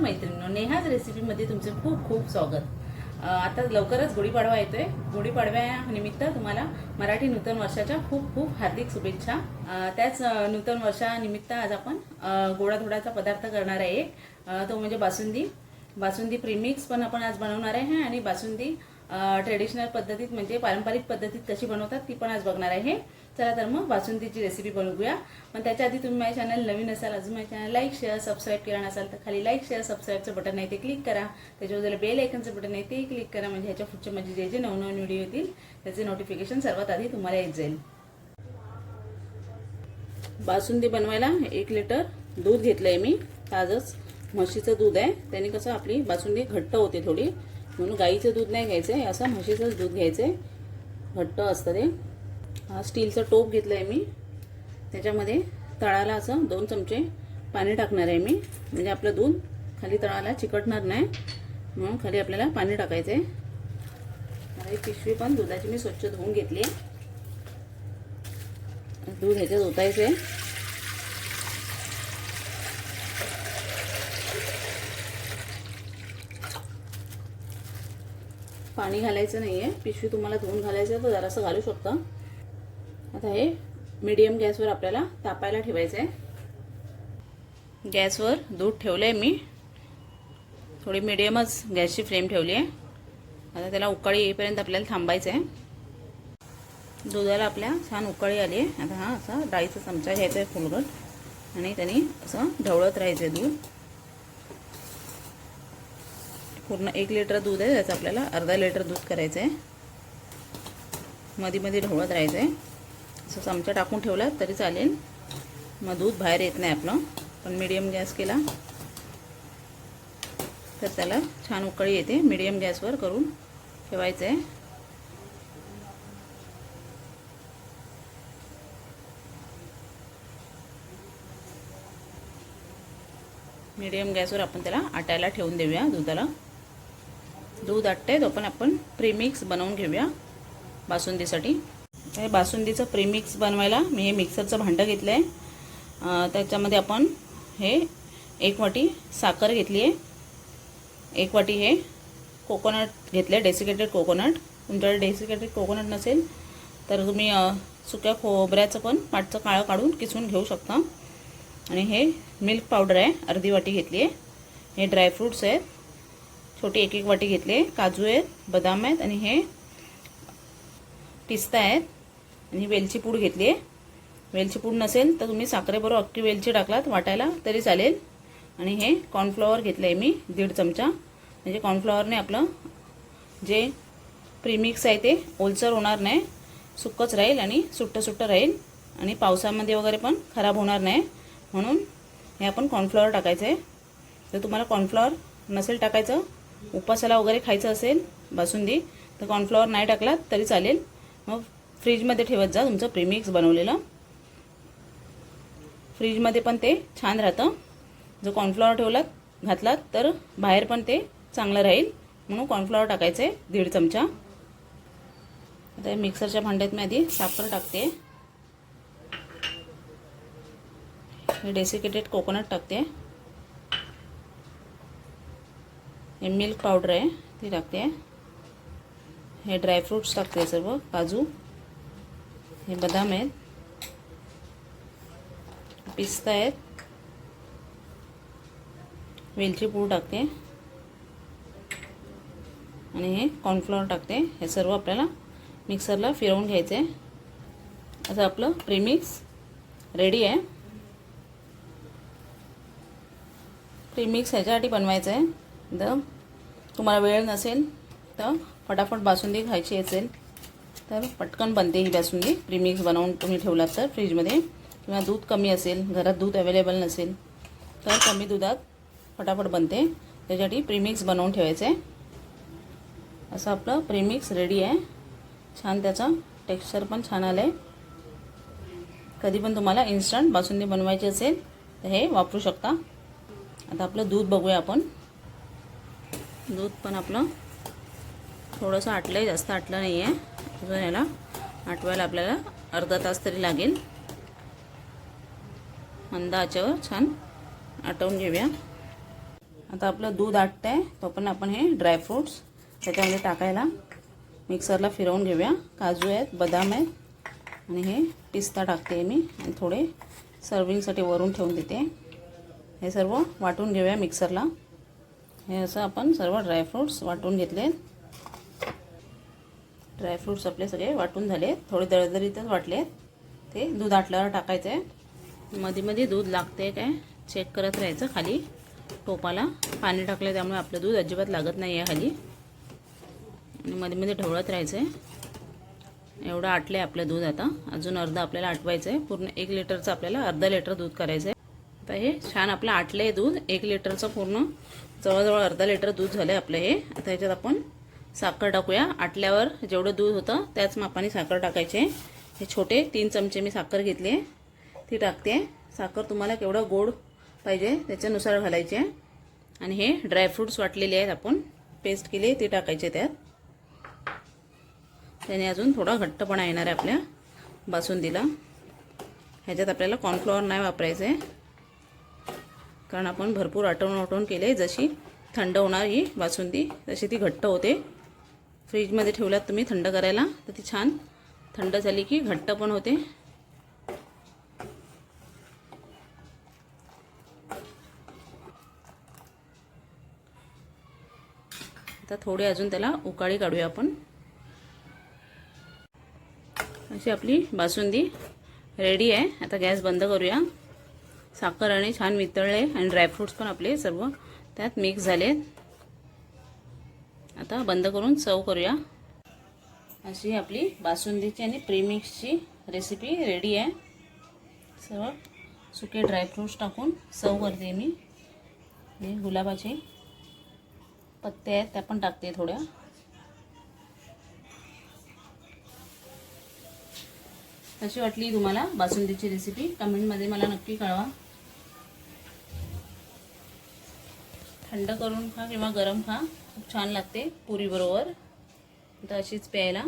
नेहाज रेसिपीमध्ये तुमचे खूप खूप स्वागत. आता लवकरच गुढीपाडवा येतोय. गुढीपाडव्यानिमित्त तुम्हाला मराठी नूतन वर्षाच्या खूप खूप हार्दिक शुभेच्छा. त्याच नूतन वर्षानिमित्त आज आपण गोडाधोडाचा पदार्थ करणार आहे एक. तो म्हणजे बासुंदी. बासुंदी प्रीमिक्स पण आपण आज बनवणार आहे आणि बासुंदी ट्रेडिशनल पद्धतीत म्हणजे पारंपरिक पद्धतीत कशी बनवतात ती पण आज बघणार आहे. चला तर मग बासुंदीची रेसिपी बनवूया. पण त्याच्या आधी तुम्ही माझ्या चॅनल नवीन असाल अजून माझ्या चॅनल लाईक शेअर सबस्क्राईब केला नसाल तर खाली लाईक शेअर सबस्क्राईबचं बटन आहे ते क्लिक करा. त्याच्यावर जर बेल आयकनचं बटन आहे ते क्लिक करा. म्हणजे ह्याच्या पुढचे म्हणजे जे जे नवनवीन व्हिडिओ येतील त्याचे नोटिफिकेशन सर्वात आधी तुम्हाला येत जाईल. बासुंदी बनवायला एक लिटर दूध घेतलं आहे मी. ताजंच म्हशीचं दूध आहे. त्याने कसं आपली बासुंदी घट्ट होते थोडी. म्हणून गाईचं दूध नाही घ्यायचं आहे असं म्हशीचंच दूध घ्यायचं आहे घट्ट असतं ते. हा स्टीलचं टोप घेतलं आहे मी. त्याच्यामध्ये तळाला असं दोन चमचे पाणी टाकणार आहे मी. म्हणजे आपलं दूध खाली तळाला चिकटणार नाही. म्हणून खाली आपल्याला पाणी टाकायचं आहे आता ही पिशवी पण दुधाची मी स्वच्छ धुवून घेतली आहे. दूध ह्याच्यात ओतायचं आहे पाणी घालायचं नाही आहे पिशवी तुम्हाला धुवून घालायचं आहे तर जरासं घालू शकता. आता हे मीडियम गॅसवर आपल्याला तापायला ठेवायचं आहे गॅसवर दूध ठेवलं आहे मी. थोडी मीडियमच गॅसची फ्लेम ठेवली आहे. आता त्याला उकाळी येईपर्यंत आपल्याला थांबायचं आहे दुधाला आपल्या छान उकाळी आली आहे. आता हा असा डाळीचा चमचा घ्यायचा आहे फुलगट आणि त्याने असं ढवळत राहायचं आहे दूध. पूर्ण एक लिटर दूध आहे त्याचं आपल्याला अर्धा लिटर दूध करायचं आहे मध्ये मध्ये ढवळत राहायचं आहे असं चमचा टाकून ठेवला तरी चालेल. मग दूध बाहेर येत नाही आपलं. पण मीडियम गॅस केला. तर त्याला छान उकळी येते. मीडियम गॅसवर करून ठेवायचं आहे मीडियम गॅसवर आपण त्याला आटायला ठेवून देऊया दुधाला. दूध आटते तो पण आपण प्रीमिक्स बनवून घेऊया बासुंदीसाठी. हे बासुंदीचं प्रीमिक्स बनवायला मी हे मिक्सरचं भांडं घेतलं आहे त्याच्यामध्ये आपण हे एक वाटी साखर घेतली आहे एक वाटी हे कोकोनट घेतलं आहे डेसिकेटेड कोकोनट तुमच्याकडे डेसिकेटेड कोकोनट नसेल तर तुम्ही सुक्या खोबऱ्याचं पण पाटचं काळं काढून किसून घेऊ शकता. आणि हे मिल्क पावडर आहे अर्धी वाटी घेतली आहे हे ड्रायफ्रूट्स आहेत. छोटी एक एक वाटी घेतले काजू आहेत बदाम आहेत आणि हे पिस्ता आहेत. आणि वेलची पूड घेतली आहे. वेलची पूड नसेल तर तुम्ही साखरेबरोबर अख्खी वेलची टाकलात वाटायला तरी चालेल. आणि हे कॉर्नफ्लॉवर घेतलं आहे मी दीड चमचा. म्हणजे कॉर्नफ्लॉवरने आपलं जे प्रीमिक्स आहे ते ओलसर होणार नाही. सुक्कच राहील आणि सुट्टं सुट्टं राहील. आणि पावसामध्ये वगैरे पण खराब होणार नाही. म्हणून हे आपण कॉर्नफ्लॉवर टाकायचं आहे जर तुम्हाला कॉर्नफ्लॉवर नसेल टाकायचं उपासाला वगैरे खायचं असेल बासुंदी तर कॉर्नफ्लॉवर नाही टाकलात तरी चालेल. मग फ्रीजमध्ये ठेवत जा तुमचं प्रीमिक्स बनवलेलं. फ्रीजमध्ये पण ते छान राहतं. जर कॉर्नफ्लॉवर ठेवलात घातलात तर बाहेर पण ते चांगलं राहील. म्हणून कॉर्नफ्लॉवर टाकायचं आहे दीड चमचा. आता मिक्सरच्या भांड्यात मी आधी साखर टाकते. हे डेसिकेटेड कोकोनट टाकते. हे मिल्क पावडर आहे ती टाकते. हे ड्रायफ्रूट्स टाकते सर्व काजू. हे बदाम आहेत. पिस्ता आहेत. वेलची पूड टाकते. आणि हे कॉर्नफ्लॉवर टाकते. हे सर्व आपल्याला मिक्सरला फिरवून घ्यायचं. आहे असं आपलं प्रीमिक्स रेडी आहे. प्रीमिक्स ह्याच्यासाठी बनवायचं आहे. द. तुम्हाला वेळ नसेल तर फटाफट बासुंदी खायची असेल तर पटकन बनते ही बासुंदी. प्रीमिक्स बनवून तुम्ही ठेवलात तर फ्रीजमध्ये. किंवा दूध कमी असेल घरात दूध अवेलेबल नसेल तर कमी दुधात फटाफट बनते. त्याच्यासाठी प्रीमिक्स बनवून ठेवायचं. आहे असं आपलं प्रीमिक्स रेडी आहे. छान त्याचं टेक्स्चर पण छान आलं आहे कधी पण तुम्हाला इन्स्टंट बासुंदी बनवायची असेल तर हे वापरू शकता. आता आपलं दूध बघूया आपण. दूध पण आपलं थोडंसं आटलं आहे जास्त आटलं नाही आहे अजून याला आटवायला आपल्याला अर्धा तास तरी लागेल. मंद छान आटवून घेऊया. आता आपलं दूध आटतं आहे तो पण आपण हे ड्रायफ्रूट्स त्याच्यामध्ये टाकायला मिक्सरला फिरवून घेऊया. काजू आहेत बदाम आहेत आणि हे पिस्ता टाकते मी आणि थोडे सर्विंगसाठी वरून ठेवून देते. हे सर्व वाटून घेऊया मिक्सरला. हे असं आपण सर्व ड्रायफ्रूट्स वाटून घेतले. ड्रायफ्रूट्स आपले सगळे वाटून झाले. थोडे दळदरीतच वाटले. ते दूध आटल्यावर टाकायचं. आहे मध्ये मध्ये दूध लागते काय? चेक करत राहायचं खाली. टोपाला. पाणी टाकलं त्यामुळे आपलं दूध अजिबात लागत नाही आहे खाली. आणि मध्ये मध्ये ढवळत राहायचं आहे एवढं आटलं आहे आपलं दूध आता. अजून अर्धा आपल्याला आटवायचं आहे पूर्ण एक लिटरचं आपल्याला अर्धा लिटर दूध करायचं आहे आता हे छान आपलं आटलं आहे दूध. एक लिटरचं पूर्ण जवळजवळ अर्धा लिटर दूध झालं आहे आपलं हे. आता ह्याच्यात आपण साखर टाकूया. आटल्यावर जेवढं दूध होतं त्याच मापाने साखर टाकायचे. हे छोटे तीन चमचे मी साखर घेतली आहे ती टाकते. साखर तुम्हाला केवढं गोड पाहिजे त्याच्यानुसार घालायचे आणि हे ड्रायफ्रूट्स वाटलेले आहेत आपण. पेस्ट केली ते टाकायचे त्यात. त्याने अजून थोडा घट्टपणा येणार आहे आपल्या बासुंदीला. ह्याच्यात आपल्याला कॉर्नफ्लॉवर नाही वापरायचं आहे कारण आपण भरपूर आटवून आटवून केले जशी थंड होणार ही बासुंदी तशी ती घट्ट होते. फ्रीजमध्ये ठेवल्यात तुम्ही थंड करायला तर ती छान थंड झाली की घट्ट पण होते. आता थोडी अजून त्याला उकाळी काढूया आपण. अशी आपली बासुंदी रेडी आहे. आता गॅस बंद करूया. साखर आणि छान वितळले आणि ड्रायफ्रूट्स पण आपले सर्व त्यात मिक्स झाले. आता बंद करून सर्व करूया. अशी आपली बासुंदीची आणि प्रीमिक्सची रेसिपी रेडी आहे. सर्व सुके ड्रायफ्रूट्स टाकून सर्व करते मी. गुलाबाचे पत्ते आहेत त्या पण टाकते थोड्या. कशी वाटली तुम्हाला बासुंदीची रेसिपी कमेंटमध्ये मला नक्की कळवा. थंड करून खा किंवा गरम खा. खूप छान लागते पुरीबरोबर तर अशीच प्यायला.